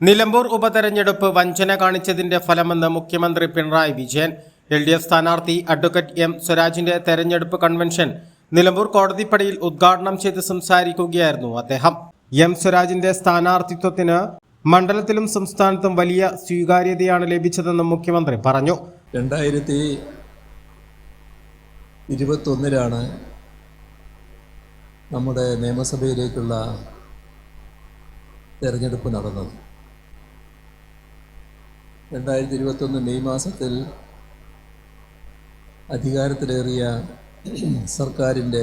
നിലമ്പൂർ ഉപതെരഞ്ഞെടുപ്പ് വഞ്ചന കാണിച്ചതിന്റെ ഫലമെന്ന് മുഖ്യമന്ത്രി Pinarayi Vijayan L D F സ്ഥാനാർത്ഥി അഡ്വക്കേറ്റ് എം സ്വരാജിന്റെ തെരഞ്ഞെടുപ്പ് കൺവെൻഷൻ നിലമ്പൂർ കോടതിപ്പടിയിൽ ഉദ്ഘാടനം ചെയ്ത് സംസാരിക്കുകയായിരുന്നു അദ്ദേഹം. എം സ്വരാജിന്റെ സ്ഥാനാർത്ഥിത്വത്തിന് മണ്ഡലത്തിലും സംസ്ഥാനത്തും വലിയ സ്വീകാര്യതയാണ് ലഭിച്ചതെന്നും മുഖ്യമന്ത്രി പറഞ്ഞു. രണ്ടായിരത്തി ഇരുപത്തൊന്നിലാണ് നമ്മുടെ നിയമസഭയിലേക്കുള്ള തെരഞ്ഞെടുപ്പ് നടന്നത്. രണ്ടായിരത്തി ഇരുപത്തൊന്ന് മെയ് മാസത്തിൽ അധികാരത്തിലേറിയ സർക്കാരിന്റെ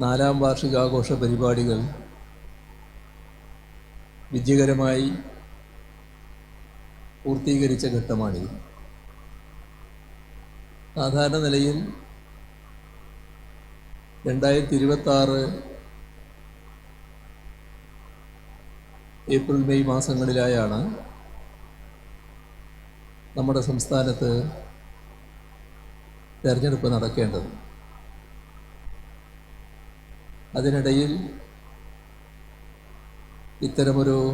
നാലാം വാർഷികാഘോഷ പരിപാടികൾ വിജയകരമായി പൂർത്തീകരിച്ച ഘട്ടമാണിത്. സാധാരണ നിലയിൽ രണ്ടായിരത്തി ഇരുപത്തി ആറ് ഏപ്രിൽ മെയ് മാസങ്ങളിലായാണ് നമ്മുടെ സംസ്ഥാനത്ത് തെരഞ്ഞെടുപ്പ് നടക്കേണ്ടത്. അതിനിടയിൽ ഇത്തരമൊരു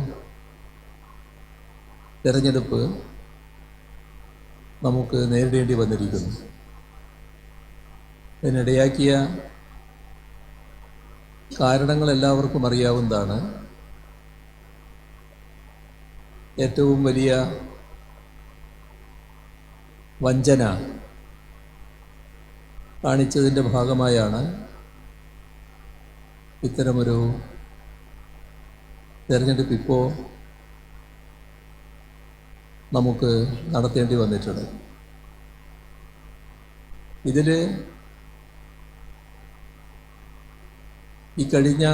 തെരഞ്ഞെടുപ്പ് നമുക്ക് നേരിടേണ്ടി വന്നിരിക്കുന്നു. അതിനിടയാക്കിയ കാരണങ്ങൾ എല്ലാവർക്കും അറിയാവുന്നതാണ്. ഏറ്റവും വലിയ വഞ്ചന കാണിച്ചതിന്റെ ഭാഗമായാണ് ഇത്തരമൊരു തിരഞ്ഞെടുപ്പ് ഇപ്പോൾ നമുക്ക് നടത്തേണ്ടി വന്നിട്ടുണ്ട്. ഇതിൽ ഈ കഴിഞ്ഞ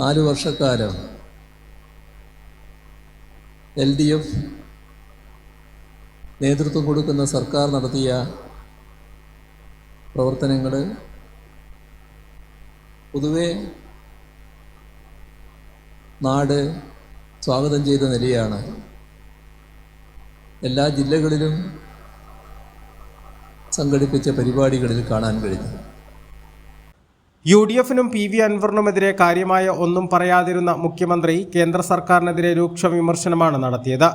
നാല് വർഷക്കാലം എൽ ഡി എഫ് നേതൃത്വം കൊടുക്കുന്ന സർക്കാർ നടത്തിയ പ്രവർത്തനങ്ങൾ പൊതുവെ നാട് സ്വാഗതം ചെയ്ത നിലയാണ്. എല്ലാ ജില്ലകളിലും സംഘടിപ്പിച്ച പരിപാടികളിൽ കാണാൻ കഴിഞ്ഞു യു ഡി എഫിനും പി വി അൻവറിനുമെതിരെ കാര്യമായ ഒന്നും പറയാതിരുന്ന മുഖ്യമന്ത്രി കേന്ദ്ര സർക്കാരിനെതിരെ രൂക്ഷ വിമർശനമാണ് നടത്തിയത്.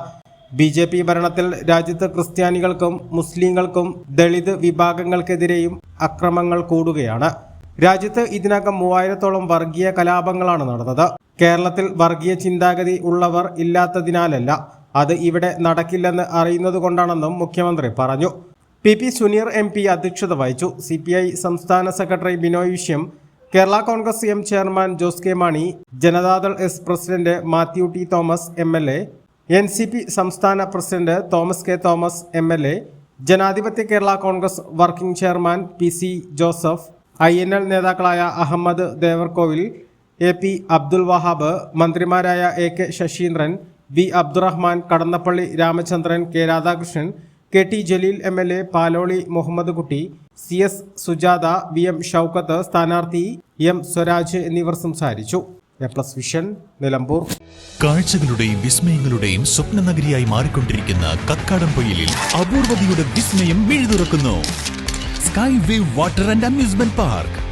ബി ജെ പി ഭരണത്തിൽ രാജ്യത്ത് ക്രിസ്ത്യാനികൾക്കും മുസ്ലിങ്ങൾക്കും ദളിത് വിഭാഗങ്ങൾക്കെതിരെയും അക്രമങ്ങൾ കൂടുകയാണ്. രാജ്യത്ത് ഇതിനകം മൂവായിരത്തോളം വർഗീയ കലാപങ്ങളാണ് നടന്നത്. കേരളത്തിൽ വർഗീയ ചിന്താഗതി ഉള്ളവർ ഇല്ലാത്തതിനാലല്ല അത് ഇവിടെ നടക്കില്ലെന്ന് അറിയുന്നതുകൊണ്ടാണെന്നും മുഖ്യമന്ത്രി പറഞ്ഞു. P P Suneer M P അധ്യക്ഷത വഹിച്ചു. സി പി ഐ സംസ്ഥാന secretary Binoy Viswam Kerala Congress M chairman Jose K Mani Janata Dal S president Mathew T Thomas M L A N C P സംസ്ഥാന president Thomas K Thomas M L A ജനാധിപത്യ Kerala Congress working chairman P C Joseph I N L നേതാക്കളായ Ahammad Devarkovil A P Abdul Wahab മന്ത്രിമാരായ A K Saseendran V Abdurahiman Kadannappally Ramachandran K Radhakrishnan K T Jaleel M L A Paloli Muhammed Kutty C S Sujatha V M Shoukath സ്ഥാനാർത്ഥി M Swaraj എന്നിവർ സംസാരിച്ചു. A plus vision Nilambur. കാഴ്ചകളുടെയും വിസ്മയങ്ങളുടെയും സ്വപ്ന നഗരിയായി മാറിക്കൊണ്ടിരിക്കുന്ന കക്കാടംപൊയിലിൽ അപൂർവതയുടെ വിസ്മയം മിഴുതുറക്കുന്നു. Sky wave water and amusement park.